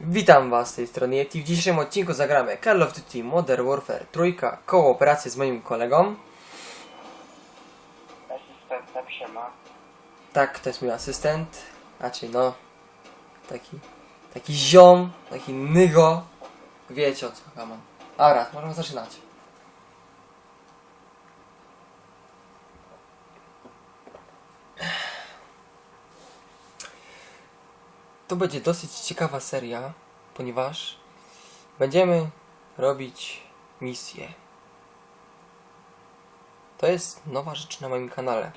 Witam was z tej strony Yeti. W dzisiejszym odcinku zagramy Call of Duty Modern Warfare trójka, kooperację z moim kolegą. Asystentem się ma. Tak, to jest mój asystent. Raczej no, taki, taki ziom, taki nygo. Wiecie o co chyba. Dobra, możemy zaczynać. To będzie dosyć ciekawa seria, ponieważ będziemy robić misje. To jest nowa rzecz na moim kanale.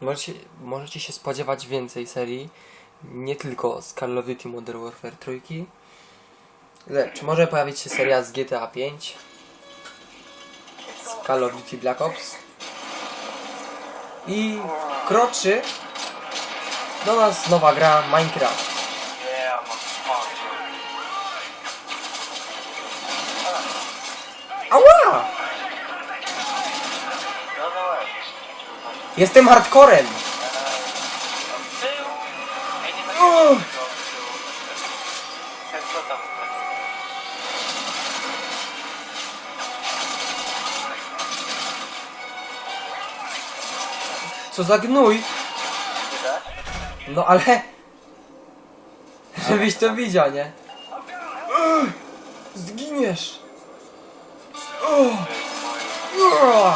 Możecie, możecie się spodziewać więcej serii, nie tylko z Call of Duty Modern Warfare trójki, lecz może pojawić się seria z GTA 5, z Call of Duty Black Ops i wkroczy do nas nowa gra Minecraft. Ała! Jestem hardcorem! Co za gnój! No ale... Żebyś to widział, nie? Zginiesz! Ugh, ugh.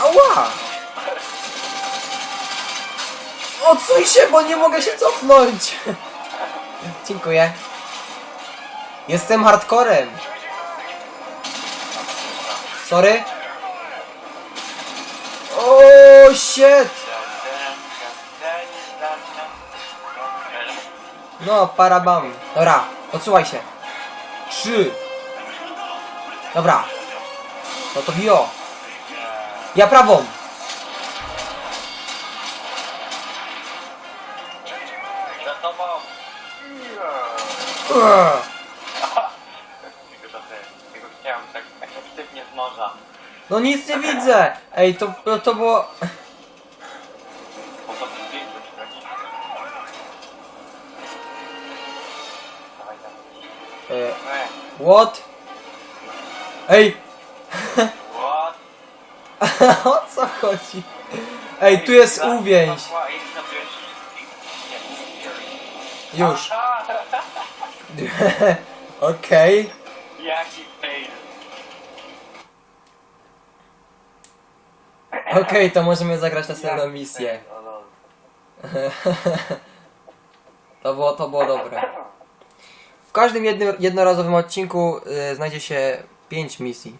Ała! Odsuń się, bo nie mogę się cofnąć! Dziękuję. Jestem hardcorem. Sorry. O shit! No, parabam. Dobra, odsuwaj się. Trzy. Dobra. No to bio. Ja prawą. Tylko chciałem tak efektywnie z noża. No nic nie widzę. Ej, to, to było... what? Ej, what? o co chodzi? Ej, tu jest uwięź. Już. Okej. Jaki fail. Okej, to możemy zagrać następną misję. O lol. To było, to było dobre. W każdym jednym, jednorazowym odcinku y, znajdzie się 5 misji.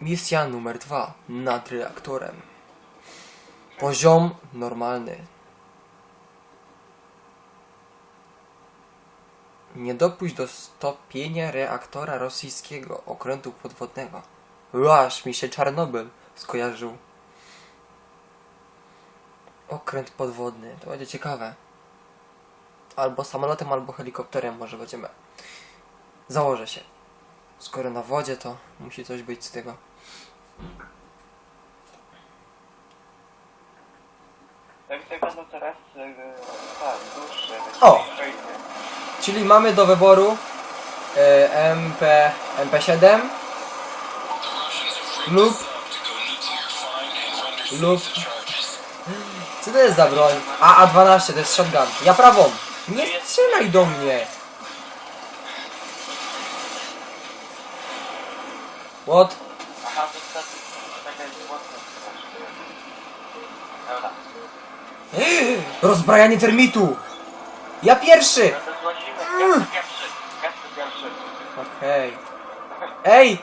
Misja numer 2 nad reaktorem. Poziom normalny. Nie dopuść do stopienia reaktora rosyjskiego okrętu podwodnego. Aż mi się Czarnobyl skojarzył. Okręt podwodny, to będzie ciekawe. Albo samolotem, albo helikopterem może będziemy. Założę się. Skoro na wodzie, to musi coś być z tego. Tak wygląda teraz e, tak, dłuższe. O! Czyli mamy do wyboru e, MP, MP7 lub lub co to jest za broń? A, A12 to jest shotgun. Ja prawą. Nie strzelaj do mnie. What? To taka jest. Rozbrajanie termitu. Ja pierwszy. Okej. Ej!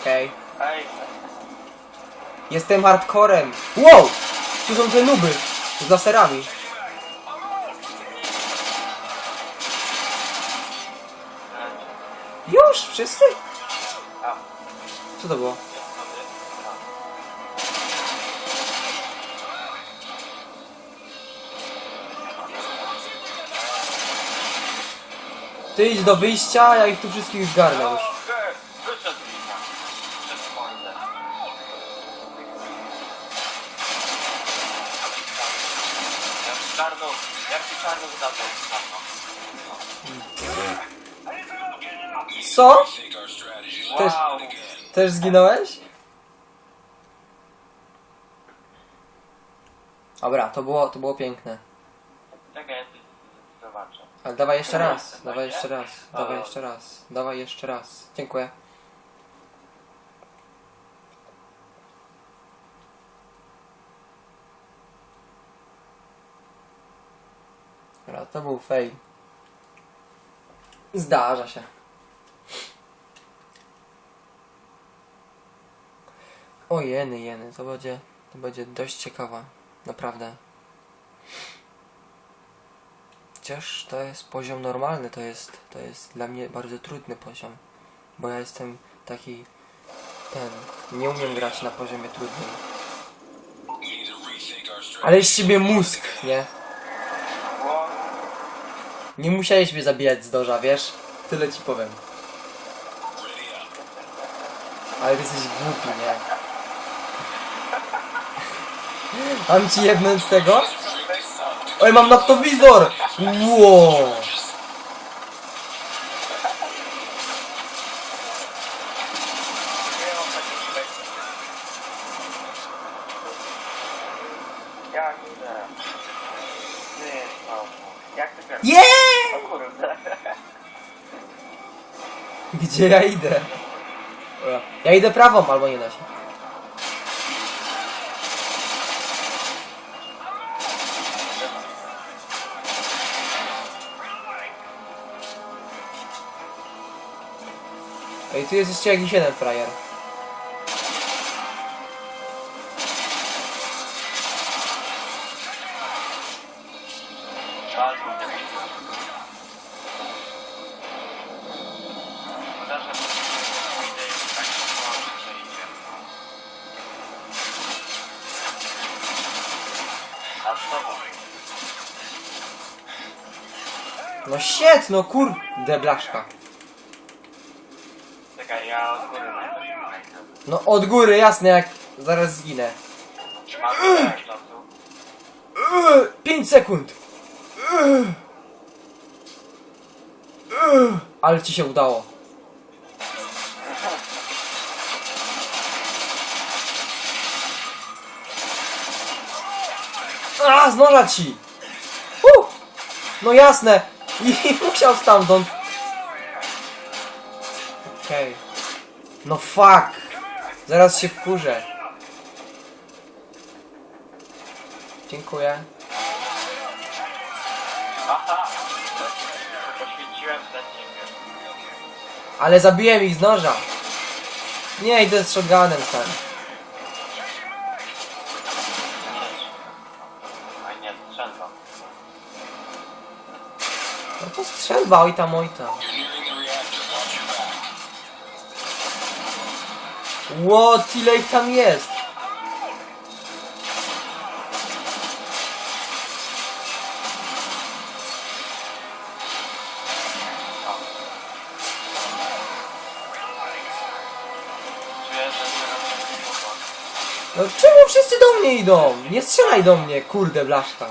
Okej. Ej, Jestem hardcorem. Wow! Tu są te nuby. Z laserami. Już? Wszyscy? Co to było? Ty idź do wyjścia, ja ich tu wszystkich zgarnę już. Co? Też, też zginąłeś? Dobra, to było, to było piękne. Czekaj, ja coś zobaczę. Ale dawaj jeszcze raz, dawaj jeszcze raz, dawaj jeszcze raz, dawaj jeszcze raz. Dziękuję. Dobra, to był fail. Zdarza się. O jeny, jeny, to będzie, to będzie dość ciekawa, naprawdę. Chociaż to jest poziom normalny, to jest, to jest dla mnie bardzo trudny poziom. Bo ja jestem taki, ten, nie umiem grać na poziomie trudnym. Ale z ciebie mózg, nie? Nie musiałeś mnie zabijać z doża, wiesz? Tyle ci powiem. Ale ty jesteś głupi, nie? Mam ci jebnąć z tego? Oj, mam noktowizor! Wow! Yeah! Gdzie ja idę? Ja idę prawą, albo nie da się. Ej, tu jest jeszcze jakiś jeden frajer. No shit, no kurde blaszka. Ja od góry najpierw No od góry, jasne, jak zaraz zginę. Czasu. 5 sekund. Ale ci się udało. A, z noża ci! Uh! No jasne! I musiał stamtąd. Okej. No fuck! Zaraz się wkurzę. Dziękuję. Aha! Poświęciłem dla ciebie. Ale zabiłem ich z noża. Nie, idę z shotgunem stary. No to strzelba, oj tam, oj tam. What, ile ich tam jest? No czemu wszyscy do mnie idą? Nie strzelaj do mnie, kurde blaszka.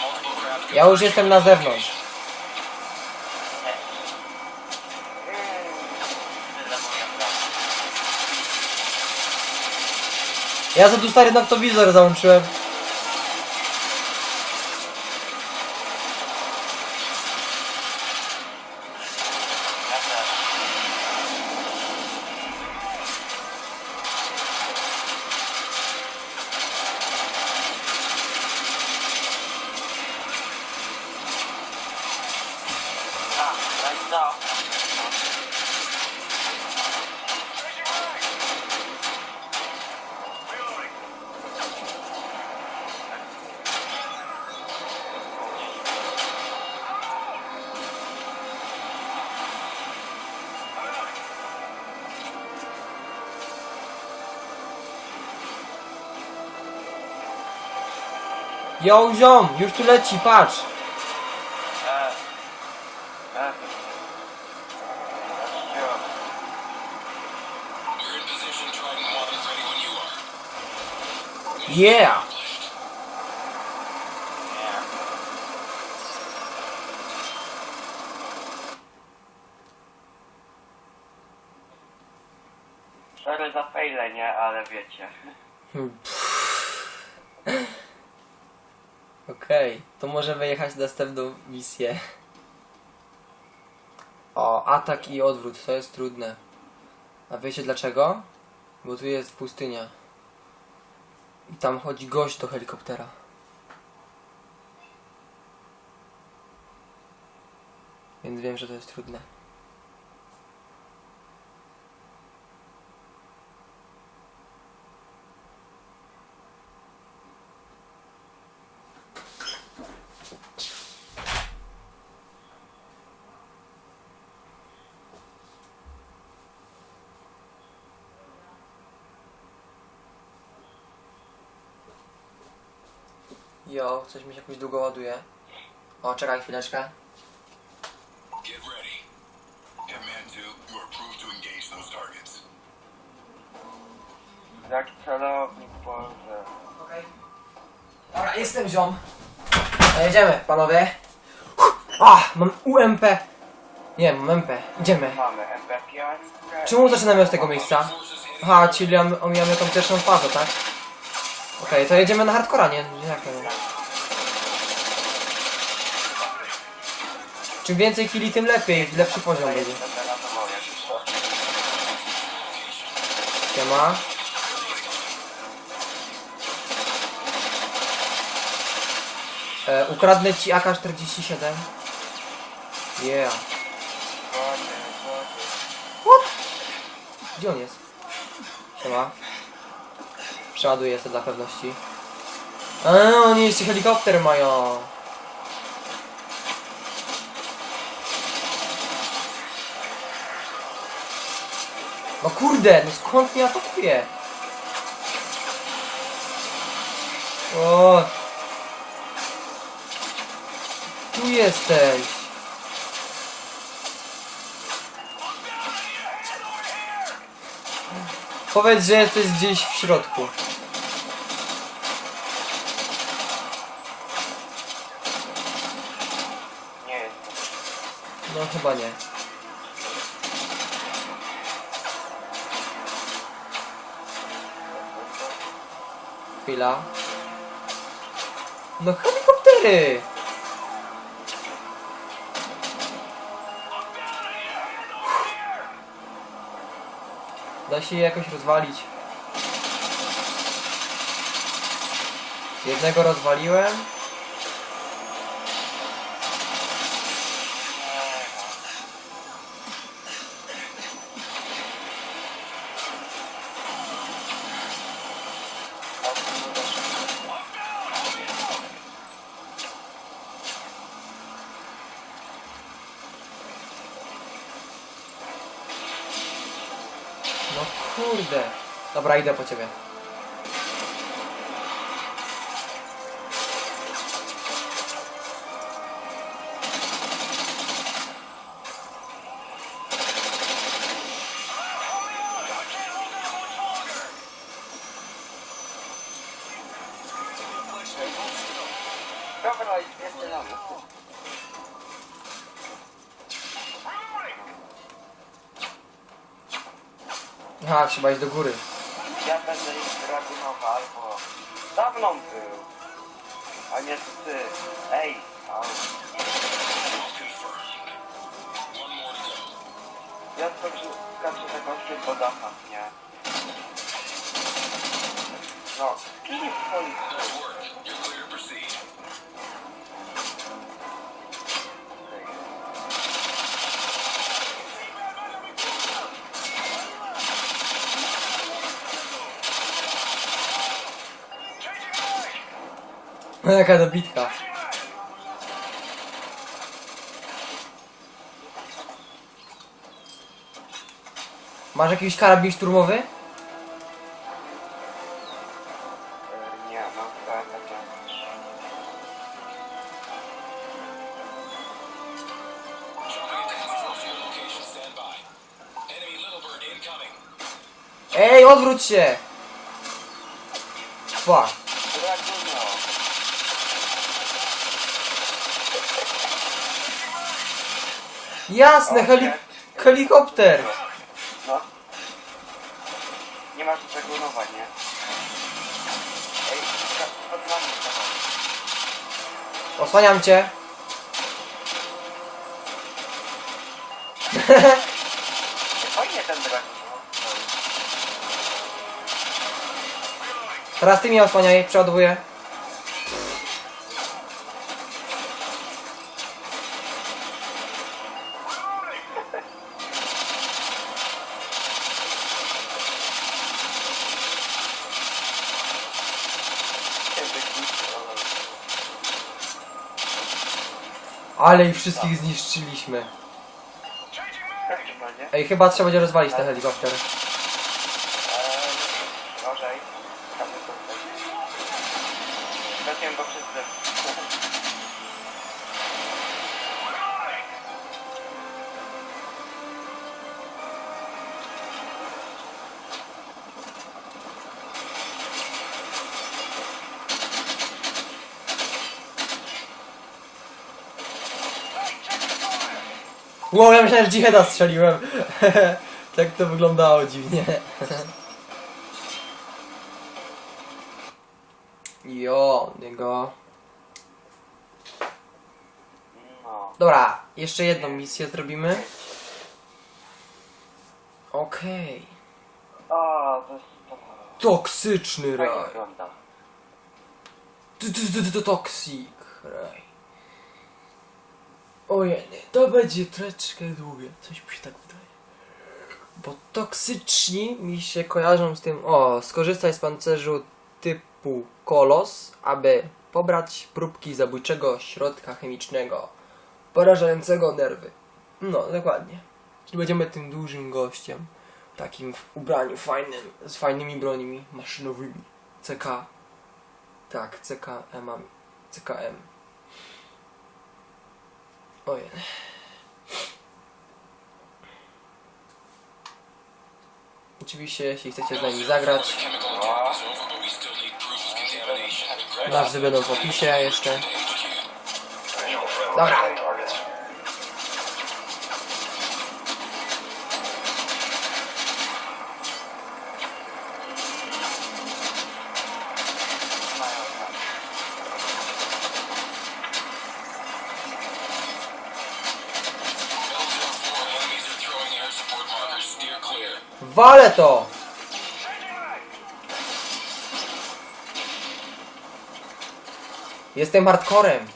Multiple craft Ja już jestem na zewnątrz. Ja za tu stary noktowizor załączyłem. Yo, ziom, już tu leci, patrz. Gościu. You're in position. Trident 1 is ready when you are. Yeah! Sorry za fejle, nie? Ale wiecie. Hmm, Okej, to możemy jechać na następną misję. O, atak i odwrót, to jest trudne. A wiecie dlaczego? Bo tu jest pustynia. I tam chodzi gość do helikoptera. Więc wiem, że to jest trudne. Jo, coś mi się jakoś długo ładuje. O, czekaj chwileczkę. Get ready. Hitman 2, you are approved to engage those targets. Jaki celownik, Boże. Okej. Dobra, jestem ziom. No jedziemy, panowie. A, mam UMP. Nie, mam MP. Idziemy. Mamy Czemu zaczynamy od tego miejsca? Aha, czyli om- omijamy tą pierwszą fazę, tak? Okej, to jedziemy na hardcora, nie? Jak to nie? Czym więcej killi, tym lepiej. Lepszy poziom będzie. Siema. E, ukradnę ci AK-47. Yeah. What? Gdzie on jest? Siema. Przeładuję sobie dla pewności. A, oni jeszcze helikopter mają. No kurde, no skąd mnie atakuje? O! Tu jesteś. Powiedz, że jesteś gdzieś w środku. Nie jest. No chyba nie. Chwila. No helikoptery! Da się je jakoś rozwalić. Jednego rozwaliłem. No kurde. Dobra, idę po ciebie. Dobra, jeszcze raz. Aha, trzeba iść do góry. Ja będę ich dragunował albo... Za mną był. A nie ty. Ej, a Confirmed. One more to go. ja skoczę, skaczę za gościem po dachach, nie? No, kim stoi? Nice No jaka dobitka. Masz jakiś karabin szturmowy? Ej, odwróć się! Fuck. Jasne, heli helikopter! No. Nie masz dragunowa, nie? Ej, pod nami. Osłaniam cię. Fajnie ten no. Teraz ty mnie osłaniaj, przeładowuję. Ale i wszystkich zniszczyliśmy. Ej, chyba trzeba będzie rozwalić ten helikopter. Eee, Uważaj. Tam jest to go przez Wow, ja myślałem, że Jihada strzeliłem. tak to wyglądało dziwnie. jo, niego. Dobra, jeszcze jedną misję zrobimy. Okej. O, to jest to. Toksyczny Fajnie raj. wygląda. To toksik raj. Ojej, to będzie troszeczkę długie. Coś mi się tak wydaje. Bo toksyczni mi się kojarzą z tym, o, skorzystaj z pancerzu typu kolos, aby pobrać próbki zabójczego środka chemicznego, porażającego nerwy. No, dokładnie. Czyli będziemy tym dużym gościem, takim w ubraniu fajnym, z fajnymi broniami maszynowymi. CK. Tak, CKM. CKM. Ojej. Oczywiście, jeśli chcecie z nami zagrać, nazwy będą w opisie jeszcze. Dobra. Wale to! Jestem hardcorem.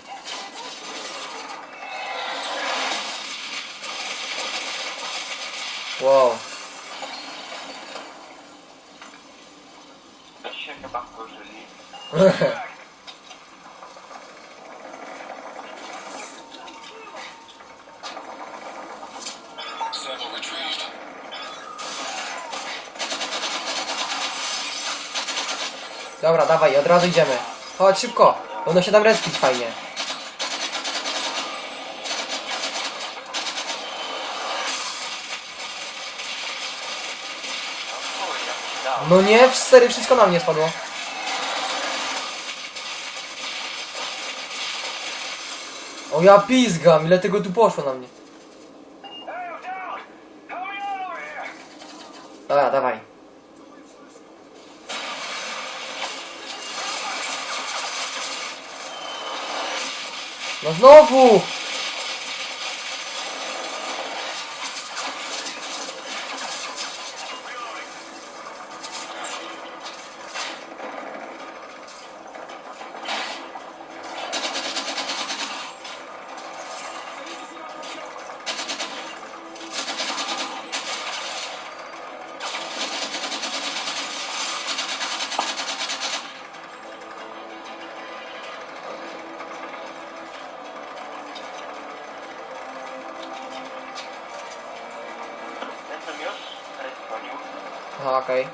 Wow. To się chyba wkurzyli. Dobra, dawaj, od razu idziemy. Chodź szybko. Będą się tam respić fajnie. No nie, w serio wszystko na mnie spadło. O ja pizgam, ile tego tu poszło na mnie. Dobra, dawaj. No cho cái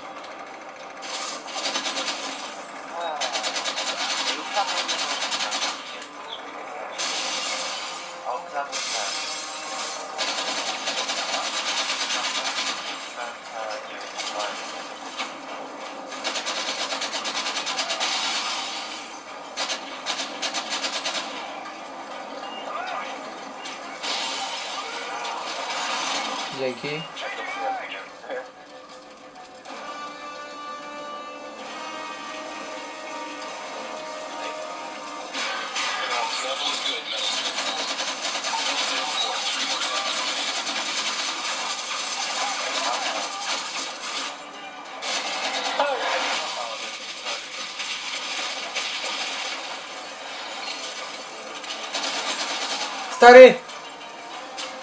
Jaki. Stary!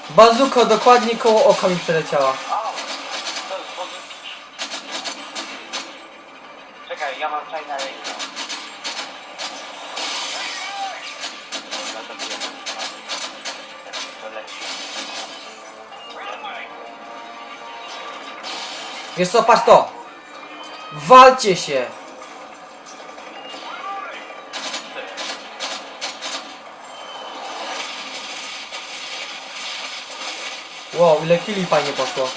Bazuko dokładnie koło oka mi przeleciała. To jest. Czekaj, ja mam China. No leci. Wiesz co, patrz to! Walcie się! Wow, ile killi fajnie poszło.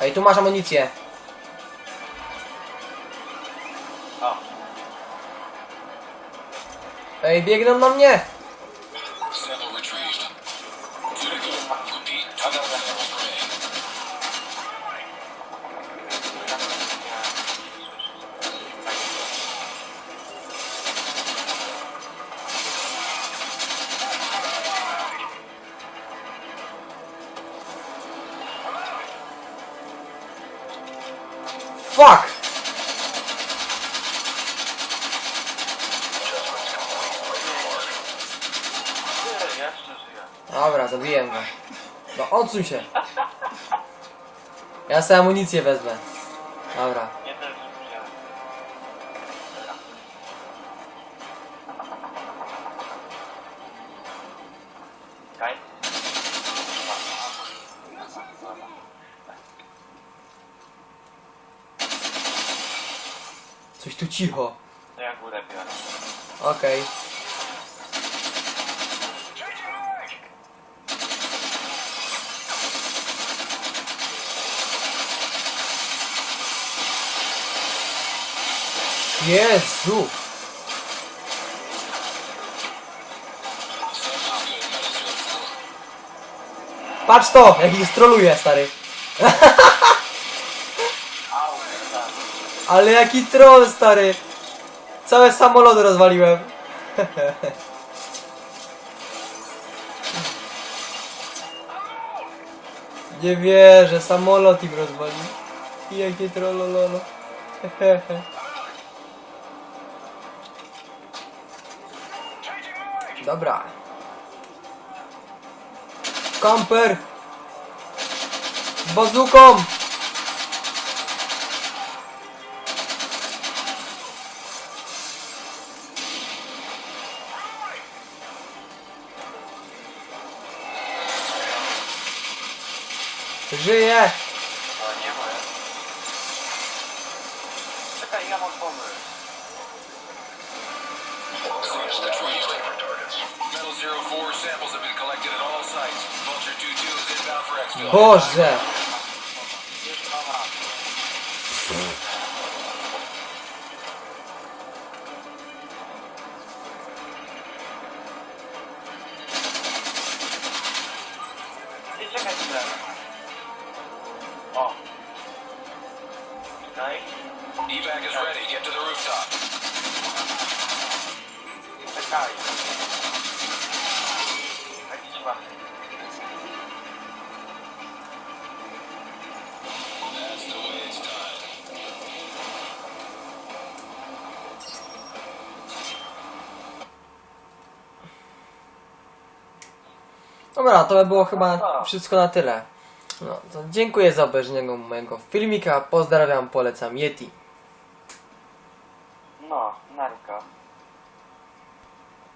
Ej, tu masz amunicję. Ej, biegną na mnie! Sample retrieved. Zabiłem go. No odsuń się. Ja sobie amunicję wezmę. Dobra. Nie też żyję. Kaj? Coś tu cicho. To ja górę biorę. Okej. Jezu! Patrz to! Jak ich stroluje, stary. Ale jaki troll, stary! Całe samolot rozwaliłem. Nie wierzę, samolot im rozwalił. Jakie trollololo. Dobra. Kamper! Z bazuką! Żyje! Boże! Nie czekaj chwilę. O. Czekaj. Evac is ready. Get to the rooftop. Czekaj. Dobra, to by było chyba wszystko na tyle. No, to dziękuję za obejrzenie mojego filmika. Pozdrawiam, polecam Yeti. No, narka.